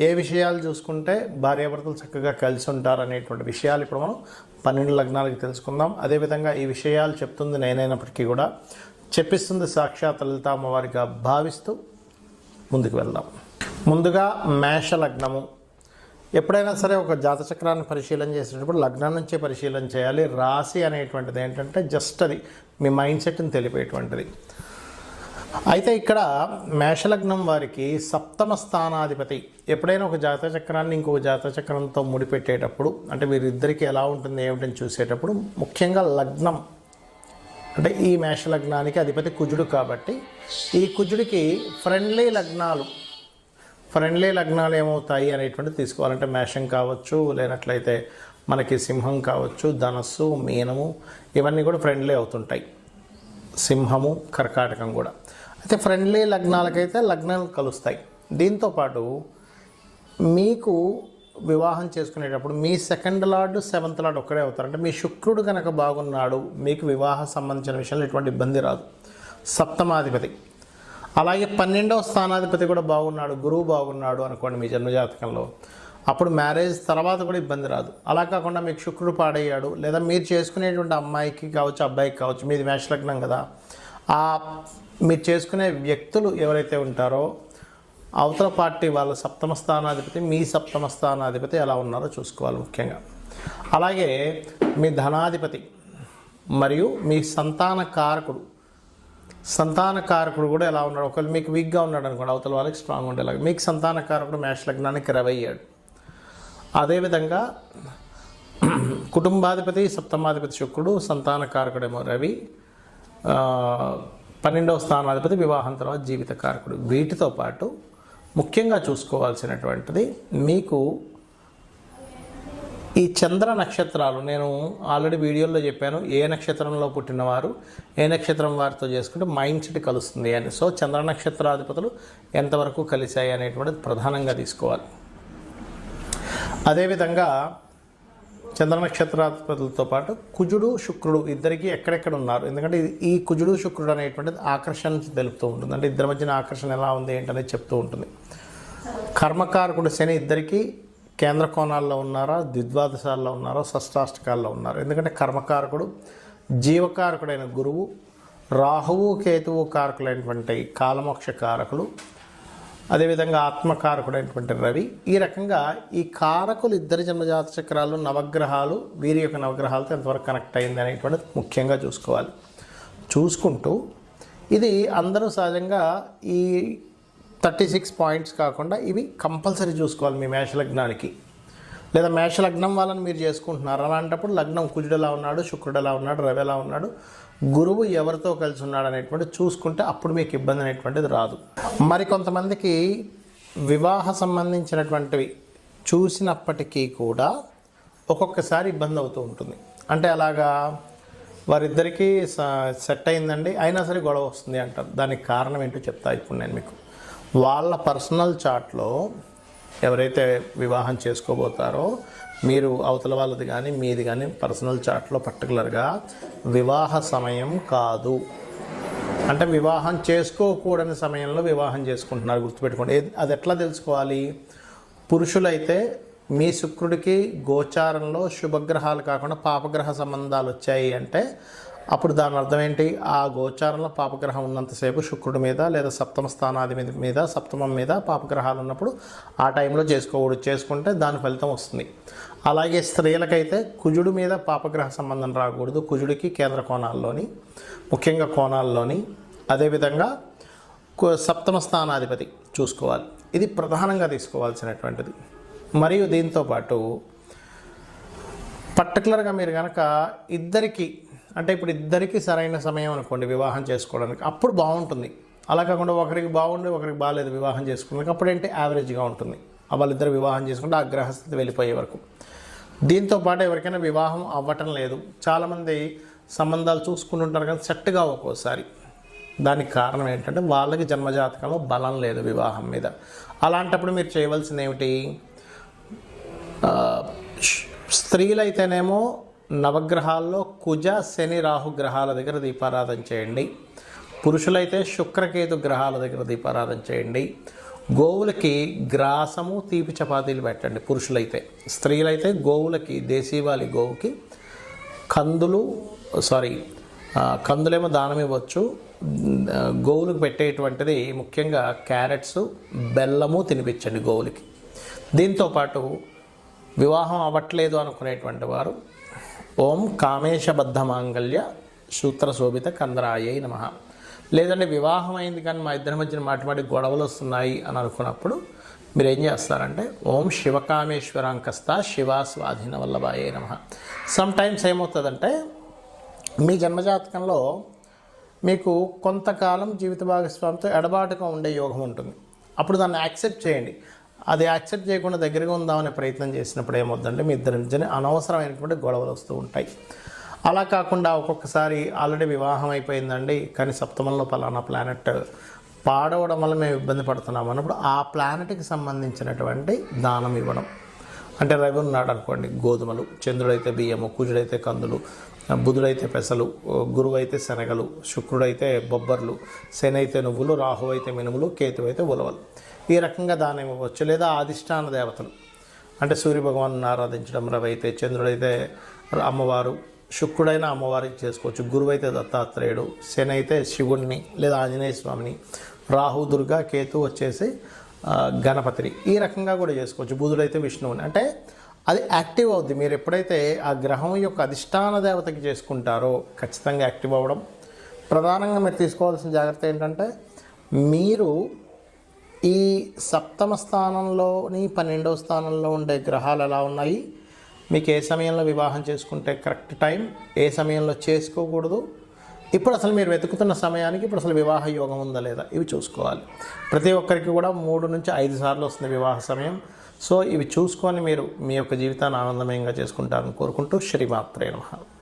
ఏ విషయాలు చూసుకుంటే భార్యాభర్తలు చక్కగా కలిసి ఉంటారు అనేటువంటి విషయాలు ఇప్పుడు మనం పన్నెండు లగ్నాలకి తెలుసుకుందాం. అదేవిధంగా ఈ విషయాలు చెప్తుంది నేనైనప్పటికీ కూడా చెప్పిస్తుంది సాక్షాత్ లలిత అమ్మవారిగా భావిస్తూ ముందుకు వెళ్దాం. ముందుగా మేష లగ్నము. ఎప్పుడైనా సరే ఒక జాతచక్రాన్ని పరిశీలన చేసేటప్పుడు లగ్నం నుంచే పరిశీలన చేయాలి. రాశి అనేటువంటిది ఏంటంటే జస్ట్ అది మీ మైండ్ సెట్ని తెలిపేటువంటిది. అయితే ఇక్కడ మేషలగ్నం వారికి సప్తమ స్థానాధిపతి. ఎప్పుడైనా ఒక జాతక చక్రాన్ని ఇంకొక జాతక చక్రంతో ముడిపెట్టేటప్పుడు అంటే వీరిద్దరికి ఎలా ఉంటుంది ఏమిటని చూసేటప్పుడు ముఖ్యంగా లగ్నం. అంటే ఈ మేషలగ్నానికి అధిపతి కుజుడు కాబట్టి ఈ కుజుడికి ఫ్రెండ్లీ లగ్నాలు. ఫ్రెండ్లీ లగ్నాలు ఏమవుతాయి అనేటువంటిది తీసుకోవాలంటే మేషం కావచ్చు లేనట్లయితే మనకి సింహం కావచ్చు ధనస్సు మీనము ఇవన్నీ కూడా ఫ్రెండ్లీ అవుతుంటాయి. సింహము కర్కాటకం కూడా. అయితే ఫ్రెండ్లీ లగ్నాలకైతే లగ్నాలు కలుస్తాయి. దీంతోపాటు మీకు వివాహం చేసుకునేటప్పుడు మీ సెకండ్ లార్డ్ సెవెంత్ లార్డ్ ఒక్కడే అవుతారు. అంటే మీ శుక్రుడు కనుక బాగున్నాడు మీకు వివాహ సంబంధించిన విషయంలో ఎటువంటి ఇబ్బంది రాదు. సప్తమాధిపతి. అలాగే పన్నెండవ స్థానాధిపతి కూడా బాగున్నాడు గురువు బాగున్నాడు అనుకోండి మీ జన్మజాతకంలో. అప్పుడు మ్యారేజ్ తర్వాత కూడా ఇబ్బంది రాదు. అలా కాకుండా మీకు శుక్రుడు పాడయ్యాడు లేదా మీరు చేసుకునేటువంటి అమ్మాయికి కావచ్చు అబ్బాయికి కావచ్చు మీది మేషలగ్నం కదా ఆ మీరు చేసుకునే వ్యక్తులు ఎవరైతే ఉంటారో అవతల పార్టీ వాళ్ళ సప్తమ స్థానాధిపతి మీ సప్తమ స్థానాధిపతి ఎలా ఉన్నారో చూసుకోవాలి ముఖ్యంగా. అలాగే మీ ధనాధిపతి మరియు మీ సంతాన కారకుడు. సంతాన కారకుడు కూడా ఎలా ఉన్నాడు? ఒకవేళ మీకు వీక్గా ఉన్నాడు అనుకోండి అవతల వాళ్ళకి స్ట్రాంగ్ ఉండేలాగా. మీకు సంతాన కారకుడు మేష లగ్నానికి రవి అయ్యాడు అదేవిధంగా కుటుంబాధిపతి సప్తమాధిపతి శుక్రుడు సంతాన కారకుడేమో రవి. పన్నెండవ స్థానాధిపతి వివాహం తర్వాత జీవిత కారకుడు వీటితో పాటు ముఖ్యంగా చూసుకోవాల్సినటువంటిది మీకు ఈ చంద్ర నక్షత్రాలు నేను ఆల్రెడీ వీడియోలో చెప్పాను ఏ నక్షత్రంలో పుట్టినవారు ఏ నక్షత్రం వారితో చేసుకుంటే మైండ్ సెట్ కలుస్తుంది అని. సో చంద్ర నక్షత్రాధిపతులు ఎంతవరకు కలిశాయి అనేటువంటిది ప్రధానంగా తీసుకోవాలి. అదేవిధంగా చంద్ర నక్షత్రాధిపతులతో పాటు కుజుడు శుక్రుడు ఇద్దరికి ఎక్కడెక్కడ ఉన్నారు ఎందుకంటే ఇది- ఈ కుజుడు శుక్రుడు అనేటువంటిది ఆకర్షణ నుంచి తెలుపుతూ ఉంటుంది. అంటే ఇద్దరి మధ్యన ఆకర్షణ ఎలా ఉంది ఏంటనేది చెప్తూ ఉంటుంది. కర్మకారకుడు శని ఇద్దరికి కేంద్ర కోణాల్లో ఉన్నారా? ద్విద్వాదశాల్లో ఉన్నారో? షష్టాష్టకాల్లో ఉన్నారు? ఎందుకంటే కర్మకారకుడు జీవకారకుడైన గురువు రాహువు కేతువు కారకులైనటువంటి కాలమోక్ష కారకులు అదేవిధంగా ఆత్మకారకుడైనటువంటి రవి ఈ రకంగా ఈ కారకులు ఇద్దరి జన్మజాత చక్రాలు నవగ్రహాలు వీరి యొక్క నవగ్రహాలతో ఎంతవరకు కనెక్ట్ అయింది అనేటువంటిది ముఖ్యంగా చూసుకోవాలి. చూసుకుంటూ ఇది అందరూ సహజంగా ఈ థర్టీ సిక్స్ పాయింట్స్ కాకుండా ఇవి కంపల్సరీ చూసుకోవాలి మీ మేషలగ్నానికి. లేదా మేష లగ్నం వాళ్ళని మీరు చేసుకుంటున్నారు. అలాంటప్పుడు లగ్నం కుజుడు ఎలా ఉన్నాడు శుక్రుడు ఎలా ఉన్నాడు రవి ఎలా ఉన్నాడు గురువు ఎవరితో కలిసి ఉన్నాడు అనేటువంటి చూసుకుంటే అప్పుడు మీకు ఇబ్బంది అనేటువంటిది రాదు. మరి కొంతమందికి వివాహ సంబంధించినటువంటివి చూసినప్పటికీ కూడా ఒక్కొక్కసారి ఇబ్బంది అవుతూ ఉంటుంది. అంటే అలాగా వారిద్దరికీ స- సెట్ అయిందండి అయినా సరే గొడవ వస్తుంది అంటారు. దానికి కారణం ఏంటో చెప్తా ఇప్పుడు నేను మీకు. వాళ్ళ పర్సనల్ చాట్లో ఎవరైతే వివాహం చేసుకోబోతారో మీరు అవతల వాళ్ళది కానీ మీది కానీ పర్సనల్ చాట్లో పర్టికులర్గా వివాహ సమయం కాదు. అంటే వివాహం చేసుకోకూడని సమయంలో వివాహం చేసుకుంటున్నారు గుర్తుపెట్టుకోండి. అది ఎట్లా తెలుసుకోవాలి? పురుషులైతే మీ శుక్రుడికి గోచారంలో శుభగ్రహాలు కాకుండా పాపగ్రహ సంబంధాలు వచ్చాయి అంటే అప్పుడు దాని అర్థం ఏంటి? ఆ గోచారంలో పాపగ్రహం ఉన్నంతసేపు శుక్రుడి మీద లేదా సప్తమ స్థానాది మీద మీద సప్తమం మీద పాపగ్రహాలు ఉన్నప్పుడు ఆ టైంలో చేసుకోకూడదు. చేసుకుంటే దాని ఫలితం వస్తుంది. అలాగే స్త్రీలకైతే కుజుడి మీద పాపగ్రహ సంబంధం రాకూడదు. కుజుడికి కేంద్ర కోణాల్లోని ముఖ్యంగా కోణాల్లోని అదేవిధంగా సప్తమ స్థానాధిపతి చూసుకోవాలి. ఇది ప్రధానంగా తీసుకోవాల్సినటువంటిది. మరియు దీంతో పాటు పర్టికులర్గా మీరు కనుక ఇద్దరికి అంటే ఇప్పుడు ఇద్దరికీ సరైన సమయం అనుకోండి వివాహం చేసుకోవడానికి. అప్పుడు బాగుంటుంది. అలా కాకుండా ఒకరికి బాగుండి ఒకరికి బాగాలేదు వివాహం చేసుకోవడానికి అప్పుడు ఏంటి యావరేజ్గా ఉంటుంది. వాళ్ళిద్దరు వివాహం చేసుకుంటే ఆ గ్రహస్థితి వెళ్ళిపోయే వరకు. దీంతో పాటు ఎవరికైనా వివాహం అవ్వటం లేదు. చాలామంది సంబంధాలు చూసుకుంటుంటారు కానీ సెట్గా ఒక్కోసారి. దానికి కారణం ఏంటంటే వాళ్ళకి జన్మజాతకంలో బలం లేదు వివాహం మీద. అలాంటప్పుడు మీరు చేయవలసింది ఏమిటి స్త్రీలైతేనేమో నవగ్రహాల్లో కుజ శని రాహు గ్రహాల దగ్గర దీపారాధన చేయండి. పురుషులైతే శుక్రకేతు గ్రహాల దగ్గర దీపారాధన చేయండి. గోవులకి గ్రాసము తీపి చపాతీలు పెట్టండి పురుషులైతే. స్త్రీలైతే గోవులకి దేశీవాలి గోవుకి కందులు సారీ కందులేమో దానం ఇవ్వచ్చు. గోవులకు పెట్టేటువంటిది ముఖ్యంగా క్యారెట్స్ బెల్లము తినిపించండి గోవులకి. దీంతో పాటు వివాహం అవ్వట్లేదు అనుకునేటువంటి వారు ఓం కామేశబద్ధ మాంగళ్య సూత్రశోభిత శోభిత నమ. లేదంటే వివాహం అయింది కానీ మా ఇద్దరి మధ్యన మాటిమాటి గొడవలు వస్తున్నాయి అని అనుకున్నప్పుడు మీరు ఏం చేస్తారంటే ఓం శివకామేశ్వరాంకస్త శివా స్వాధీన వల్లభాయే నమ. సమ్ టైమ్స్ ఏమవుతుందంటే మీ జన్మజాతకంలో మీకు కొంతకాలం జీవిత భాగస్వామితో ఎడబాటుగా ఉండే యోగం ఉంటుంది. అప్పుడు దాన్ని యాక్సెప్ట్ చేయండి. అది యాక్సెప్ట్ చేయకుండా దగ్గరగా ఉందామనే ప్రయత్నం చేసినప్పుడు ఏమవుతుందంటే మీ ఇద్దరి నుంచి అనవసరమైనటువంటి గొడవలు వస్తూ ఉంటాయి. అలా కాకుండా ఒక్కొక్కసారి ఆల్రెడీ వివాహం అయిపోయిందండి. కానీ సప్తమంలో పలానా ప్లానెట్ పాడవడం వల్ల మేము ఇబ్బంది పడుతున్నాం అన్నప్పుడు ఆ ప్లానెట్కి సంబంధించినటువంటి దానం ఇవ్వడం. అంటే రవి ఉన్నాడు అనుకోండి. గోధుమలు చంద్రుడైతే బియ్యము కుజుడైతే కందులు బుధుడైతే పెసలు గురువు అయితే శనగలు శుక్రుడైతే బొబ్బర్లు శని అయితే నువ్వులు రాహు అయితే మినుములు కేతు అయితే ఉలవలు. ఈ రకంగా దానం ఇవ్వచ్చు లేదా ఆదిష్టాన దేవతలు. అంటే సూర్యభగవాను ఆరాధించడం రవి అయితే చంద్రుడైతే అమ్మవారు శుక్రుడైన అమ్మవారికి చేసుకోవచ్చు. గురువు అయితే దత్తాత్రేయుడు శని అయితే శివుణ్ణి లేదా ఆంజనేయ స్వామిని రాహు దుర్గా కేతు వచ్చేసి గణపతిని. ఈ రకంగా కూడా చేసుకోవచ్చు. బుధుడైతే విష్ణువుని. అంటే అది యాక్టివ్ అవుద్ది. మీరు ఎప్పుడైతే ఆ గ్రహం యొక్క అధిష్టాన దేవతకి చేసుకుంటారో ఖచ్చితంగా యాక్టివ్ అవ్వడం. ప్రధానంగా మీరు తీసుకోవాల్సిన జాగ్రత్త ఏంటంటే మీరు ఈ సప్తమ స్థానంలోని పన్నెండవ స్థానంలో ఉండే గ్రహాలు ఎలా ఉన్నాయి? మీకు ఏ సమయంలో వివాహం చేసుకుంటే కరెక్ట్ టైం? ఏ సమయంలో చేసుకోకూడదు? ఇప్పుడు అసలు మీరు వెతుకుతున్న సమయానికి ఇప్పుడు అసలు వివాహ యోగం ఉందా లేదా? ఇవి చూసుకోవాలి. ప్రతి ఒక్కరికి కూడా మూడు నుంచి ఐదు సార్లు వస్తుంది వివాహ సమయం. సో ఇవి చూసుకొని మీరు మీ యొక్క జీవితాన్ని ఆనందమయంగా చేసుకుంటారని కోరుకుంటూ శ్రీమాత్రే నమ.